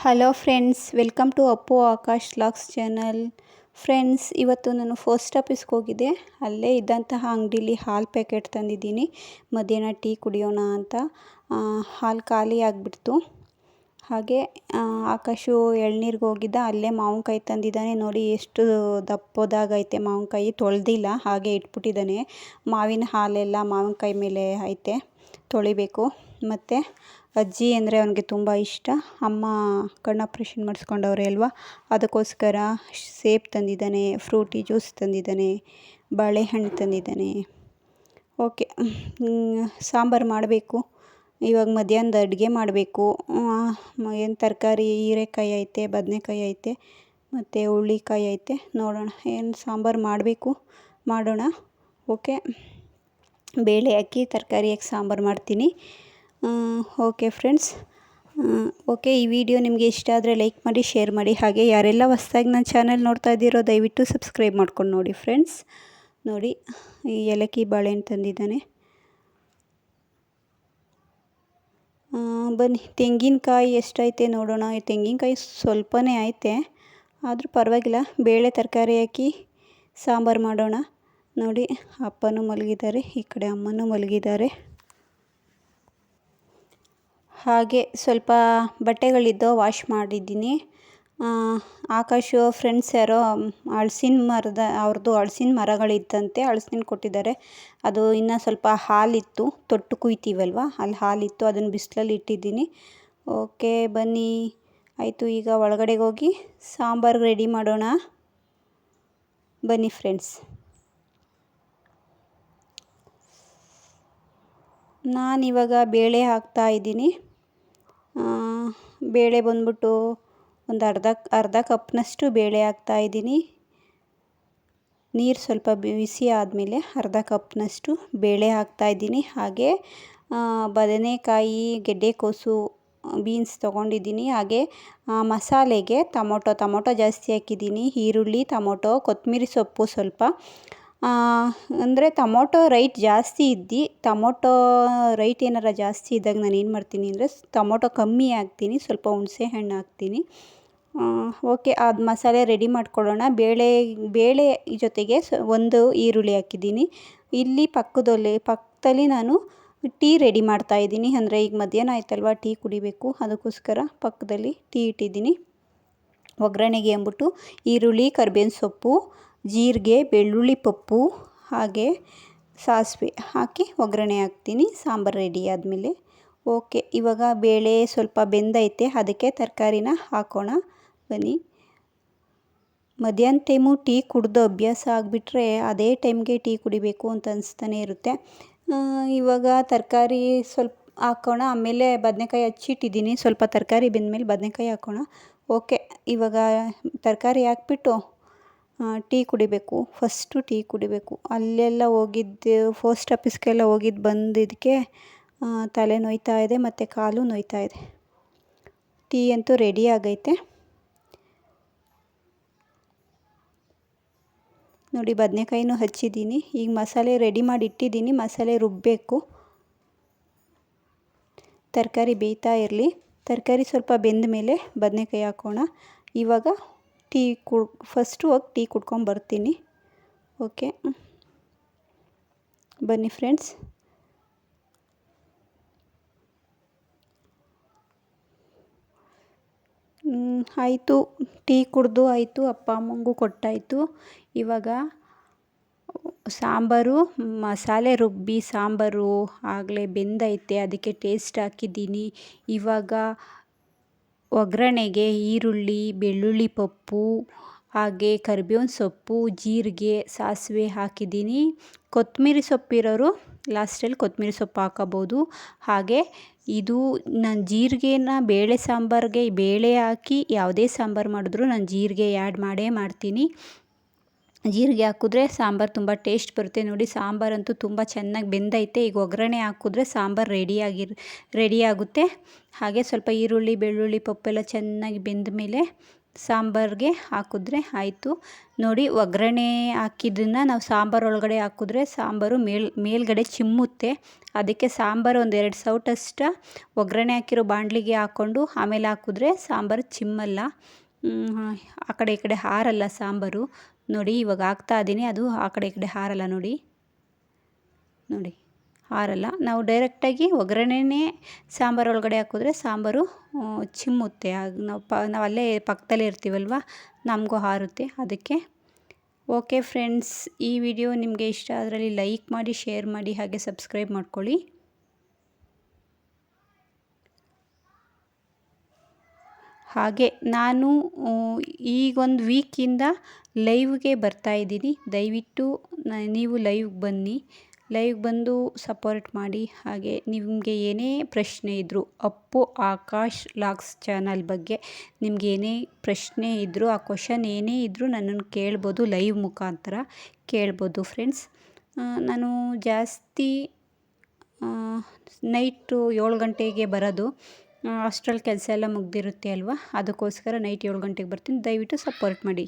Hello friends welcome to Appu Akash LOX channel friends ಇವತ್ತು ನಾನು post ಆಫೀಸ್ಗೆ ಹೋಗಿದ್ದೆ. ಅಲ್ಲೇ ಇದ್ದಂತಹ ಅಂಗಡೀಲಿ ಹಾಲು ಪ್ಯಾಕೆಟ್ ತಂದಿದ್ದೀನಿ. ಮಧ್ಯಾಹ್ನ ಟೀ ಕುಡಿಯೋಣ ಅಂತ. ಹಾಲು ಖಾಲಿ ಆಗಿಬಿಡ್ತು. ಹಾಗೆ ಆಕಾಶು ಎಳ್ನೀರಿಗೆ ಹೋಗಿದ್ದ. ಅಲ್ಲೇ ಮಾವಿನಕಾಯಿ ತಂದಿದ್ದಾನೆ. ನೋಡಿ, ಎಷ್ಟು ದಪ್ಪದಾಗೈತೆ ಮಾವಿನಕಾಯಿ. ತೊಳೆದಿಲ್ಲ, ಹಾಗೆ ಇಟ್ಬಿಟ್ಟಿದ್ದಾನೆ. ಮಾವಿನ ಹಾಲೆಲ್ಲ ಮಾವಿನಕಾಯಿ ಮೇಲೆ ಐತೆ. ತೊಳಿಬೇಕು. ಮತ್ತು ಅಜ್ಜಿ ಅಂದರೆ ಅವನಿಗೆ ತುಂಬ ಇಷ್ಟ. ಅಮ್ಮ ಕಣ್ಣು ಆಪ್ರೇಷನ್ ಮಾಡಿಸ್ಕೊಂಡವ್ರೆ ಅಲ್ವಾ? ಅದಕ್ಕೋಸ್ಕರ ಸೇಬು ತಂದಿದ್ದಾನೆ ಫ್ರೂಟಿ ಜ್ಯೂಸ್ ತಂದಿದ್ದಾನೆ, ಬಾಳೆಹಣ್ಣು ತಂದಿದ್ದಾನೆ. ಓಕೆ ಸಾಂಬಾರು ಮಾಡಬೇಕು. ಇವಾಗ ಮಧ್ಯಾಹ್ನದ ಅಡುಗೆ ಮಾಡಬೇಕು. ಏನು ತರಕಾರಿ, ಹೀರೆಕಾಯಿ ಐತೆ, ಬದನೆಕಾಯಿ ಐತೆ, ಮತ್ತು ಹುಳ್ಳಿಕಾಯಿ ಐತೆ, ನೋಡೋಣ. ಏನು ಸಾಂಬಾರು ಮಾಡಬೇಕು? ಮಾಡೋಣ. ಓಕೆ ಬೇಳೆ ಹಾಕಿ ತರಕಾರಿ ಹಾಕಿ ಸಾಂಬಾರು ಮಾಡ್ತೀನಿ. ಓಕೆ ಫ್ರೆಂಡ್ಸ್ ಓಕೆ ಈ ವಿಡಿಯೋ ನಿಮಗೆ ಇಷ್ಟ ಆದರೆ ಲೈಕ್ ಮಾಡಿ ಶೇರ್ ಮಾಡಿ, ಹಾಗೆ ಯಾರೆಲ್ಲ ಹೊಸ್ದಾಗಿ ನನ್ನ ಚಾನಲ್ ನೋಡ್ತಾ ಇದ್ದೀರೋ ದಯವಿಟ್ಟು ಸಬ್ಸ್ಕ್ರೈಬ್ ಮಾಡ್ಕೊಂಡು ನೋಡಿ ಫ್ರೆಂಡ್ಸ್ ನೋಡಿ, ಈ ಏಲಕ್ಕಿ ಬಾಳೆಹಣ್ಣು ತಂದಿದ್ದಾನೆ. ಬನ್ನಿ, ತೆಂಗಿನಕಾಯಿ ಎಷ್ಟೈತೆ ನೋಡೋಣ. ಈ ತೆಂಗಿನಕಾಯಿ ಸ್ವಲ್ಪನೇ ಐತೆ ಆದರೂ ಪರವಾಗಿಲ್ಲ. ಬೇಳೆ ತರಕಾರಿ ಹಾಕಿ ಸಾಂಬಾರು ಮಾಡೋಣ. ನೋಡಿ, ಅಪ್ಪನೂ ಮಲಗಿದ್ದಾರೆ, ಈ ಕಡೆ ಅಮ್ಮನೂ ಮಲಗಿದ್ದಾರೆ. ಹಾಗೆ ಸ್ವಲ್ಪ ಬಟ್ಟೆಗಳಿದ್ದೋ ವಾಶ್ ಮಾಡಿದ್ದೀನಿ. ಆಕಾಶ ಫ್ರೆಂಡ್ಸ್ ಯಾರೋ ಹಳಸಿನ ಮರದ ಅವ್ರದ್ದು ಹಳಸಿನ ಮರಗಳಿತ್ತಂತೆ ಹಳಸಿನ ಕೊಟ್ಟಿದ್ದಾರೆ. ಅದು ಇನ್ನೂ ಸ್ವಲ್ಪ ಹಾಲಿತ್ತು, ತೊಟ್ಟು ಕುಯ್ತೀವಲ್ವ? ಅಲ್ಲಿ ಹಾಲಿತ್ತು, ಅದನ್ನು ಬಿಸಿಲಲ್ಲಿ ಇಟ್ಟಿದ್ದೀನಿ. ಓಕೆ, ಬನ್ನಿ. ಆಯಿತು, ಈಗ ಒಳಗಡೆಗೆ ಹೋಗಿ ಸಾಂಬಾರು ರೆಡಿ ಮಾಡೋಣ. ಬನ್ನಿ ಫ್ರೆಂಡ್ಸ್ ನಾನಿವಾಗ ಬೇಳೆ ಹಾಕ್ತಾ ಇದ್ದೀನಿ. ಬೇಳೆ ಬಂದ್ಬಿಟ್ಟು ಒಂದು ಅರ್ಧ ಅರ್ಧ ಕಪ್ನಷ್ಟು ಬೇಳೆ ಹಾಕ್ತಾ ಇದ್ದೀನಿ. ನೀರು ಸ್ವಲ್ಪ ಬಿಸಿ ಆದಮೇಲೆ ಅರ್ಧ ಕಪ್ನಷ್ಟು ಬೇಳೆ ಹಾಕ್ತಾ ಇದ್ದೀನಿ. ಹಾಗೆ ಬದನೆಕಾಯಿ, ಗೆಡ್ಡೆಕೋಸು, ಬೀನ್ಸ್ ತೊಗೊಂಡಿದ್ದೀನಿ. ಹಾಗೆ ಮಸಾಲೆಗೆ ಟೊಮೊಟೊ ಟೊಮೊಟೊ ಜಾಸ್ತಿ ಹಾಕಿದ್ದೀನಿ. ಈರುಳ್ಳಿ, ಟೊಮೊಟೊ, ಕೊತ್ತಂಬರಿ ಸೊಪ್ಪು ಸ್ವಲ್ಪ ಅಂದರೆ ಟೊಮೊಟೊ ರೈಟ್ ಜಾಸ್ತಿ ಇದ್ದು, ಟೊಮೊಟೊ ರೈಟ್ ಏನಾರ ಜಾಸ್ತಿ ಇದ್ದಾಗ ನಾನು ಏನು ಮಾಡ್ತೀನಿ ಅಂದರೆ ಟೊಮೊಟೊ ಕಮ್ಮಿ ಹಾಕ್ತೀನಿ, ಸ್ವಲ್ಪ ಹುಣಸೆ ಹಣ್ಣು ಹಾಕ್ತೀನಿ. ಓಕೆ ಅದು ಮಸಾಲೆ ರೆಡಿ ಮಾಡ್ಕೊಳ್ಳೋಣ ಬೇಳೆ ಬೇಳೆ ಜೊತೆಗೆ ಸ, ಒಂದು ಈರುಳ್ಳಿ ಹಾಕಿದ್ದೀನಿ. ಇಲ್ಲಿ ಪಕ್ಕದಲ್ಲಿ ಪಕ್ಕದಲ್ಲಿ ನಾನು ಟೀ ರೆಡಿ ಮಾಡ್ತಾ ಇದ್ದೀನಿ. ಅಂದರೆ ಈಗ ಮಧ್ಯಾಹ್ನ ಆಯ್ತಲ್ವ, ಟೀ ಕುಡಿಬೇಕು. ಅದಕ್ಕೋಸ್ಕರ ಪಕ್ಕದಲ್ಲಿ ಟೀ ಇಟ್ಟಿದ್ದೀನಿ. ಒಗ್ಗರಣೆಗೆ ಅಂದ್ಬಿಟ್ಟು ಈರುಳ್ಳಿ, ಕರ್ಬೇವಿನ ಸೊಪ್ಪು ಜೀರಿಗೆ, ಬೆಳ್ಳುಳ್ಳಿ ಪಪ್ಪು ಹಾಗೆ ಸಾಸಿವೆ ಹಾಕಿ ಒಗ್ಗರಣೆ ಹಾಕ್ತೀನಿ. ಸಾಂಬಾರು ರೆಡಿ ಆದಮೇಲೆ. ಓಕೆ ಇವಾಗ ಬೇಳೆ ಸ್ವಲ್ಪ ಬೆಂದೈತೆ, ಅದಕ್ಕೆ ತರಕಾರಿನ ಹಾಕೋಣ. ಬನ್ನಿ. ಮಧ್ಯಾಹ್ನ ಟೈಮು ಟೀ ಕುಡ್ದು ಅಭ್ಯಾಸ ಆಗಿಬಿಟ್ರೆ ಅದೇ ಟೈಮ್ಗೆ ಟೀ ಕುಡಿಬೇಕು ಅಂತ ಅನಿಸ್ತಾನೆ ಇರುತ್ತೆ. ಇವಾಗ ತರಕಾರಿ ಸ್ವಲ್ಪ ಹಾಕೋಣ. ಆಮೇಲೆ ಬದನೆಕಾಯಿ ಹಚ್ಚಿಟ್ಟಿದ್ದೀನಿ. ಸ್ವಲ್ಪ ತರಕಾರಿ ಬೆಂದಮೇಲೆ ಬದನೆಕಾಯಿ ಹಾಕೋಣ. ಓಕೆ ಇವಾಗ ತರಕಾರಿ ಹಾಕ್ಬಿಟ್ಟು ಟೀ ಕುಡಿಬೇಕು. ಫಸ್ಟು ಟೀ ಕುಡಿಬೇಕು. ಅಲ್ಲೆಲ್ಲ ಹೋಗಿದ್ದು ಫೋಸ್ಟ್ ಆಫೀಸ್ಗೆಲ್ಲ ಹೋಗಿದ್ದು ಬಂದಿದ್ದಕ್ಕೆ ತಲೆ ನೋಯ್ತಾ ಇದೆ ಮತ್ತು ಕಾಲು ನೋಯ್ತಾ ಇದೆ. ಟೀ ಅಂತೂ ರೆಡಿ ಆಗೈತೆ. ನೋಡಿ, ಬದನೆಕಾಯಿನೂ ಹಚ್ಚಿದ್ದೀನಿ. ಈಗ ಮಸಾಲೆ ರೆಡಿ ಮಾಡಿ ಇಟ್ಟಿದ್ದೀನಿ. ಮಸಾಲೆ ರುಬ್ಬಬೇಕು ತರಕಾರಿ ಬೇಯ್ತಾ ಇರಲಿ. ತರಕಾರಿ ಸ್ವಲ್ಪ ಬೆಂದ ಮೇಲೆ ಬದನೆಕಾಯಿ ಹಾಕೋಣ. ಇವಾಗ ಟೀ ಕುಡ್ ಫಸ್ಟು ಹೋಗಿ ಟೀ ಕುಡ್ಕೊಂಬರ್ತೀನಿ ಓಕೆ ಬನ್ನಿ ಫ್ರೆಂಡ್ಸ್ ಆಯಿತು. ಟೀ ಕುಡಿದು ಆಯಿತು, ಅಪ್ಪ ಅಮ್ಮಂಗೂ ಕೊಟ್ಟಾಯಿತು. ಇವಾಗ ಸಾಂಬಾರು, ಮಸಾಲೆ ರುಬ್ಬಿ, ಸಾಂಬಾರು ಆಗಲೇ ಬೆಂದೈತೆ, ಅದಕ್ಕೆ ಟೇಸ್ಟ್ ಹಾಕಿದ್ದೀನಿ. ಇವಾಗ ಒಗ್ಗರಣೆಗೆ ಈರುಳ್ಳಿ, ಬೆಳ್ಳುಳ್ಳಿ ಪಪ್ಪು, ಹಾಗೆ ಕರ್ಬೇವಿನ ಸೊಪ್ಪು, ಜೀರಿಗೆ, ಸಾಸಿವೆ ಹಾಕಿದ್ದೀನಿ. ಕೊತ್ತಂಬ್ರಿ ಸೊಪ್ಪಿರೋರು ಲಾಸ್ಟಲ್ಲಿ ಕೊತ್ತಂಬ್ರಿ ಸೊಪ್ಪು ಹಾಕಬೋದು. ಹಾಗೆ ಇದು ನಾನು ಜೀರಿಗೆನ ಬೇಳೆ ಸಾಂಬಾರಿಗೆ ಬೇಳೆ ಹಾಕಿ ಯಾವುದೇ ಸಾಂಬಾರು ಮಾಡಿದ್ರು ನಾನು ಜೀರಿಗೆ ಆ್ಯಡ್ ಮಾಡೇ ಮಾಡ್ತೀನಿ. ಜೀರಿಗೆ ಹಾಕಿದ್ರೆ ಸಾಂಬಾರು ತುಂಬ ಟೇಸ್ಟ್ ಬರುತ್ತೆ. ನೋಡಿ, ಸಾಂಬಾರಂತೂ ತುಂಬ ಚೆನ್ನಾಗಿ ಬೆಂದೈತೆ. ಈಗ ಒಗ್ಗರಣೆ ಹಾಕಿದ್ರೆ ಸಾಂಬಾರು ರೆಡಿಯಾಗಿರ್ ರೆಡಿಯಾಗುತ್ತೆ ಹಾಗೆ ಸ್ವಲ್ಪ ಈರುಳ್ಳಿ, ಬೆಳ್ಳುಳ್ಳಿ, ಪಪ್ಪೆಲ್ಲ ಚೆನ್ನಾಗಿ ಬೆಂದ ಮೇಲೆ ಸಾಂಬಾರಿಗೆ ಹಾಕಿದ್ರೆ ಆಯಿತು. ನೋಡಿ, ಒಗ್ಗರಣೆ ಹಾಕಿದ್ದನ್ನು ನಾವು ಸಾಂಬಾರು ಒಳಗಡೆ ಹಾಕಿದ್ರೆ ಸಾಂಬಾರು ಮೇಲ್, ಮೇಲ್ಗಡೆ ಚಿಮ್ಮುತ್ತೆ. ಅದಕ್ಕೆ ಸಾಂಬಾರು ಒಂದು ಎರಡು ಸೌಟಷ್ಟ ಒಗ್ಗರಣೆ ಹಾಕಿರೋ ಬಾಣಲಿಗೆ ಹಾಕ್ಕೊಂಡು ಆಮೇಲೆ ಹಾಕಿದ್ರೆ ಸಾಂಬಾರು ಚಿಮ್ಮಲ್ಲ. ಆ ಕಡೆ ಈ ಕಡೆ ಹಾರಲ್ಲ ಸಾಂಬಾರು. ನೋಡಿ, ಇವಾಗ ಹಾಕ್ತಾ ಇದ್ದೀನಿ ಅದು ಆ ಕಡೆ ಈ ಕಡೆ ಹಾರಲ್ಲ ನೋಡಿ. ನೋಡಿ, ಹಾರಲ್ಲ. ನಾವು ಡೈರೆಕ್ಟಾಗಿ ಒಗ್ಗರಣೆನೇ ಸಾಂಬಾರು ಒಳಗಡೆ ಹಾಕಿದ್ರೆ ಸಾಂಬಾರು ಚಿಮ್ಮುತ್ತೆ. ನಾವು ಪ, ನಾವು ಅಲ್ಲೇ ಪಕ್ಕದಲ್ಲೇ ಇರ್ತೀವಲ್ವ? ನಮಗೂ ಹಾರುತ್ತೆ. ಅದಕ್ಕೆ ಓಕೆ ಫ್ರೆಂಡ್ಸ್ ಈ ವಿಡಿಯೋ ನಿಮಗೆ ಇಷ್ಟ ಅದರಲ್ಲಿ ಲೈಕ್ ಮಾಡಿ ಶೇರ್ ಮಾಡಿ, ಹಾಗೆ ಸಬ್ಸ್ಕ್ರೈಬ್ ಮಾಡ್ಕೊಳ್ಳಿ. ಹಾಗೆ ನಾನು ಈಗೊಂದು ವೀಕಿಂದ ಲೈವ್ಗೆ ಬರ್ತಾ ಇದ್ದೀನಿ. ದಯವಿಟ್ಟು ನೀವು ಲೈವ್ಗೆ ಬನ್ನಿ. ಲೈವ್ಗೆ ಬಂದು ಸಪೋರ್ಟ್ ಮಾಡಿ. ಹಾಗೆ ನಿಮಗೆ ಏನೇ ಪ್ರಶ್ನೆ ಇದ್ದರೂ ಅಪ್ಪು ಆಕಾಶ್ ಲಾಗ್ಸ್ ಚಾನಲ್ ಬಗ್ಗೆ ನಿಮ್ಗೆ ಏನೇ ಪ್ರಶ್ನೆ ಇದ್ದರೂ ಆ ಕ್ವಶನ್ ಏನೇ ಇದ್ದರೂ ನನ್ನನ್ನು ಕೇಳ್ಬೋದು ಲೈವ್ ಮುಖಾಂತರ ಕೇಳ್ಬೋದು ಫ್ರೆಂಡ್ಸ್ ನಾನು ಜಾಸ್ತಿ ನೈಟು ಏಳು ಗಂಟೆಗೆ ಬರೋದು. ಅಷ್ಟರಲ್ಲಿ ಕೆಲಸ ಎಲ್ಲ ಮುಗಿದಿರುತ್ತೆ ಅಲ್ವಾ? ಅದಕ್ಕೋಸ್ಕರ ನೈಟ್ ಏಳು ಗಂಟೆಗೆ ಬರ್ತೀನಿ. ದಯವಿಟ್ಟು ಸಪೋರ್ಟ್ ಮಾಡಿ.